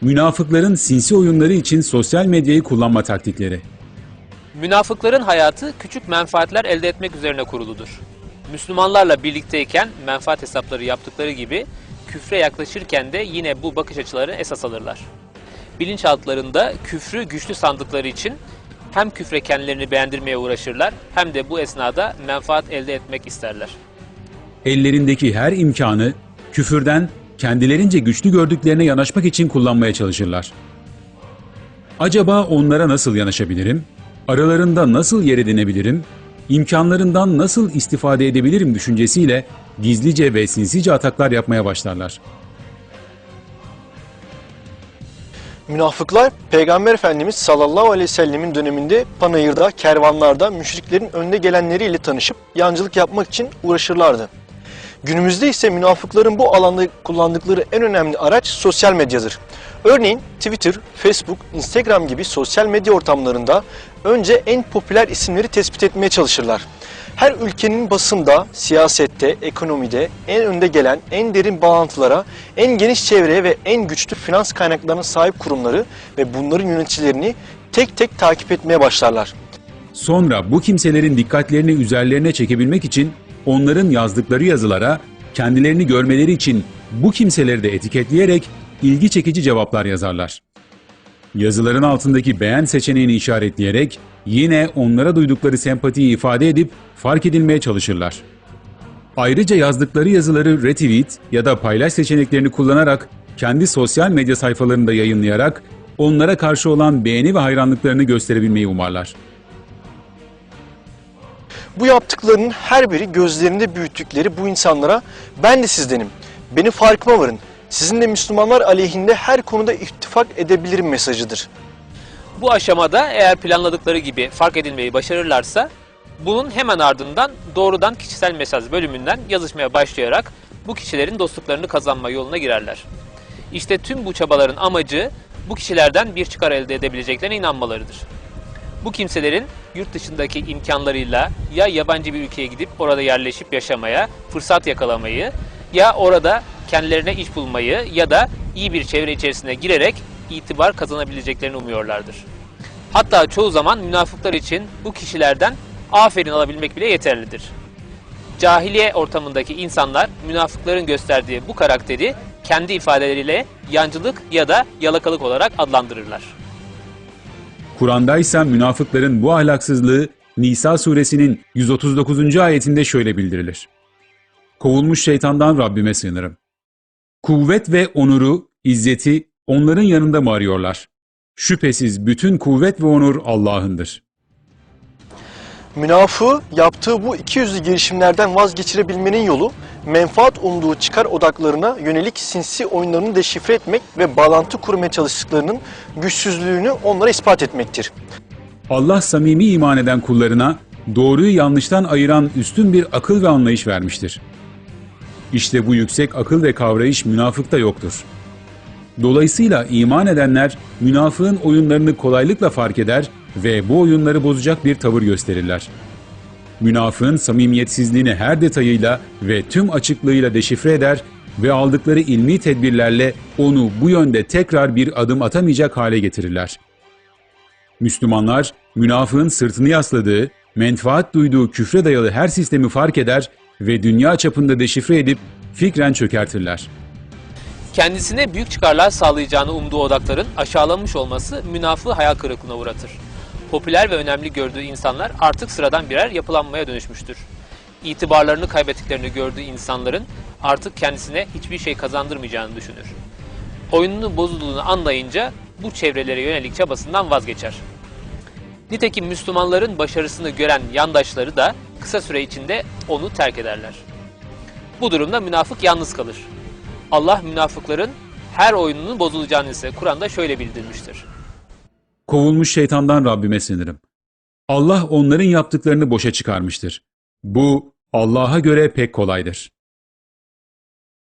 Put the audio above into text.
Münafıkların sinsi oyunları için sosyal medyayı kullanma taktikleri. Münafıkların hayatı küçük menfaatler elde etmek üzerine kuruludur. Müslümanlarla birlikteyken menfaat hesapları yaptıkları gibi küfre yaklaşırken de yine bu bakış açılarını esas alırlar. Bilinçaltlarında küfrü güçlü sandıkları için hem küfre kendilerini beğendirmeye uğraşırlar hem de bu esnada menfaat elde etmek isterler. Ellerindeki her imkanı küfürden kendilerince güçlü gördüklerine yanaşmak için kullanmaya çalışırlar. Acaba onlara nasıl yanaşabilirim? Aralarında nasıl yer edinebilirim? İmkanlarından nasıl istifade edebilirim düşüncesiyle gizlice ve sinsice ataklar yapmaya başlarlar. Münafıklar Peygamber Efendimiz sallallahu aleyhi ve sellemin döneminde panayırda, kervanlarda müşriklerin önde gelenleriyle tanışıp yancılık yapmak için uğraşırlardı. Günümüzde ise münafıkların bu alanda kullandıkları en önemli araç sosyal medyadır. Örneğin Twitter, Facebook, Instagram gibi sosyal medya ortamlarında önce en popüler isimleri tespit etmeye çalışırlar. Her ülkenin basında, siyasette, ekonomide en önde gelen, en derin bağlantılara, en geniş çevreye ve en güçlü finans kaynaklarına sahip kurumları ve bunların yöneticilerini tek tek takip etmeye başlarlar. Sonra bu kimselerin dikkatlerini üzerlerine çekebilmek için onların yazdıkları yazılara kendilerini görmeleri için bu kimseleri de etiketleyerek ilgi çekici cevaplar yazarlar. Yazıların altındaki beğen seçeneğini işaretleyerek yine onlara duydukları sempatiyi ifade edip fark edilmeye çalışırlar. Ayrıca yazdıkları yazıları retweet ya da paylaş seçeneklerini kullanarak kendi sosyal medya sayfalarında yayınlayarak onlara karşı olan beğeni ve hayranlıklarını gösterebilmeyi umarlar. Bu yaptıklarının her biri gözlerinde büyüttükleri bu insanlara ben de sizdenim, benim farkıma varın, sizinle Müslümanlar aleyhinde her konuda ittifak edebilirim mesajıdır. Bu aşamada eğer planladıkları gibi fark edilmeyi başarırlarsa bunun hemen ardından doğrudan kişisel mesaj bölümünden yazışmaya başlayarak bu kişilerin dostluklarını kazanma yoluna girerler. İşte tüm bu çabaların amacı bu kişilerden bir çıkar elde edebileceklerine inanmalarıdır. Bu kimselerin yurt dışındaki imkanlarıyla ya yabancı bir ülkeye gidip orada yerleşip yaşamaya, fırsat yakalamayı ya orada kendilerine iş bulmayı ya da iyi bir çevre içerisine girerek itibar kazanabileceklerini umuyorlardır. Hatta çoğu zaman münafıklar için bu kişilerden aferin alabilmek bile yeterlidir. Cahiliye ortamındaki insanlar münafıkların gösterdiği bu karakteri kendi ifadeleriyle yancılık ya da yalakalık olarak adlandırırlar. Kur'an'da ise münafıkların bu ahlaksızlığı Nisa suresinin 139. ayetinde şöyle bildirilir. Kovulmuş şeytandan Rabbime sığınırım. Kuvvet ve onuru, izzeti onların yanında mı arıyorlar? Şüphesiz bütün kuvvet ve onur Allah'ındır. Münafığı yaptığı bu ikiyüzlü girişimlerden vazgeçirebilmenin yolu menfaat umduğu çıkar odaklarına yönelik sinsi oyunlarını deşifre etmek ve bağlantı kurmaya çalıştıklarının güçsüzlüğünü onlara ispat etmektir. Allah samimi iman eden kullarına doğruyu yanlıştan ayıran üstün bir akıl ve anlayış vermiştir. İşte bu yüksek akıl ve kavrayış münafıkta yoktur. Dolayısıyla iman edenler münafığın oyunlarını kolaylıkla fark eder ve bu oyunları bozacak bir tavır gösterirler. Münafığın samimiyetsizliğini her detayıyla ve tüm açıklığıyla deşifre eder ve aldıkları ilmi tedbirlerle onu bu yönde tekrar bir adım atamayacak hale getirirler. Müslümanlar münafığın sırtını yasladığı, menfaat duyduğu küfre dayalı her sistemi fark eder ve dünya çapında deşifre edip fikren çökertirler. Kendisine büyük çıkarlar sağlayacağını umduğu odakların aşağılanmış olması münafığı hayal kırıklığına uğratır. Popüler ve önemli gördüğü insanlar artık sıradan birer yapılanmaya dönüşmüştür. İtibarlarını kaybettiklerini gördüğü insanların artık kendisine hiçbir şey kazandırmayacağını düşünür. Oyununu bozulduğunu anlayınca bu çevrelere yönelik çabasından vazgeçer. Nitekim Müslümanların başarısını gören yandaşları da kısa süre içinde onu terk ederler. Bu durumda münafık yalnız kalır. Allah münafıkların her oyununun bozulacağını ise Kur'an'da şöyle bildirmiştir. Kovulmuş şeytandan Rabbime sığınırım. Allah onların yaptıklarını boşa çıkarmıştır. Bu Allah'a göre pek kolaydır.